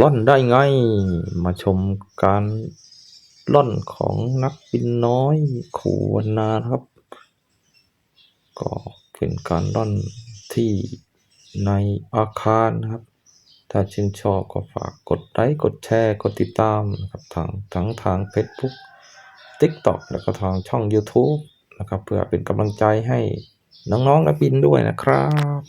ล่อนได้ไง มาชมการล่อนของนักบินน้อยขูวนนาครับ ก็เป็นการล่อนที่ในอาคารนะครับ ถ้าชื่นชอบก็ฝากกดไลค์กดแชร์ กดติดตามนะครับทางทั้งทาง Facebook TikTok แล้วก็ทางช่อง YouTube นะครับ เพื่อเป็นกำลังใจให้น้องๆนักบินด้วยนะครับ